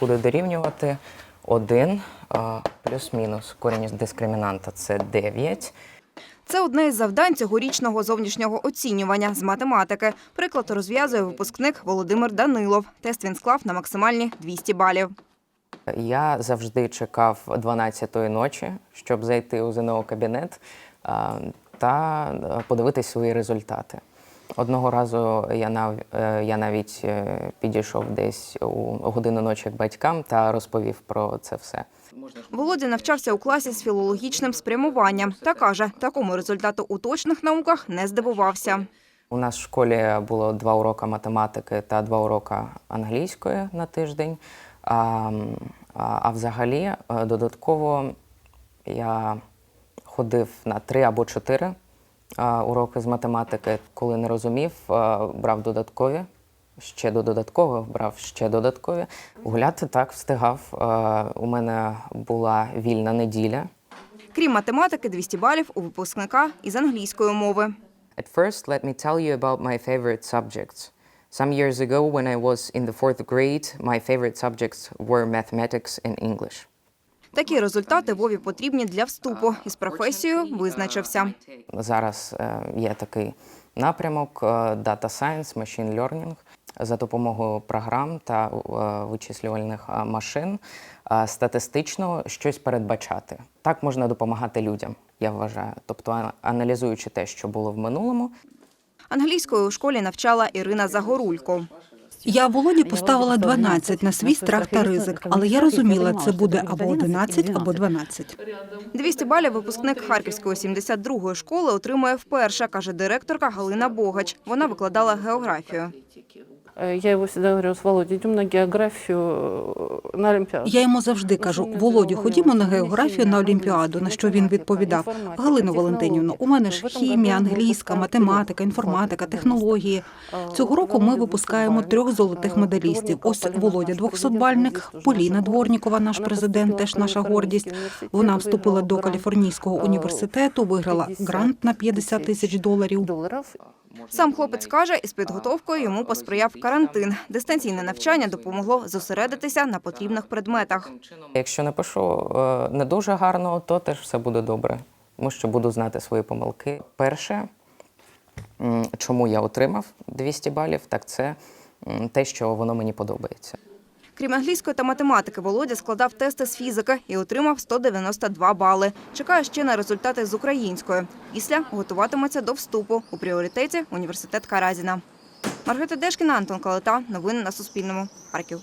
буде дорівнювати 1 плюс-мінус. Корінь із дискримінанта це 9. Це одне із завдань цьогорічного зовнішнього оцінювання з математики. Приклад розв'язує випускник Володимир Данилов. Тест він склав на максимальні 200 балів. Я завжди чекав 12-ї ночі, щоб зайти у ЗНО кабінет та подивитись свої результати. Одного разу я, нав, е, я навіть е, підійшов десь у годину ночі к батькам та розповів про це все. Володя навчався у класі з філологічним спрямуванням та каже, такому результату у точних науках не здивувався. У нас в школі було два уроки математики та два уроки англійської на тиждень. А, а, а взагалі, е, додатково я ходив на три або чотири уроки з математики. Коли не розумів, брав додаткові, ще до додаткових, брав ще додаткові. Гуляти так встигав. У мене була вільна неділя. Крім математики, 200 балів у випускника із англійської мови. At first, let me tell you about my favorite subjects. Some years ago, when I was in the fourth grade, my favorite subjects were mathematics and English. Такі результати Вові потрібні для вступу. Із професією визначився. Зараз е, є такий напрямок е, Data Science, Machine Learning. За допомогою програм та е, вичислювальних машин статистично щось передбачати. Так можна допомагати людям, я вважаю. Тобто, аналізуючи те, що було в минулому, Англійською у школі навчала Ірина Загорулько. Я Володі поставила 12 на свій страх та ризик, але я розуміла, це буде або 11, або 12. 200 балів випускник Харківської 72-ї школи отримує вперше, каже директорка Галина Богач. Вона викладала географію. Э, Я его всегда говорю, с Володей, идем на географию э, на Олимпиаду. Я йому завжди кажу: Володю, ходімо на географію на Олімпіаду. На що він відповідав: Галина Валентинівна, у мене ж хімія, англійська, математика, інформатика, технології. Цього року ми випускаємо трьох золотих медалістів. Ось Володя 200-бальник, Поліна Дворнікова, наш президент, теж наша гордість. Вона вступила до Каліфорнійського університету, виграла грант на 50 тисяч доларів. долларов. Сам хлопець каже, із підготовкою йому посприяв карантин. Дистанційне навчання допомогло зосередитися на потрібних предметах. Якщо напишу е, не дуже гарно, то теж все буде добре, тому що буду знати свої помилки. Перше, чому я отримав 200 балів, так це те, що воно мені подобається. Крім англійської та математики, Володя складав тести з фізики і отримав 192 бали. Чекає ще на результати з української. Після готуватиметься до вступу у пріоритеті університет Каразіна. Маргарита Дешкіна, Антон Калита. Новини на Суспільному. Харків.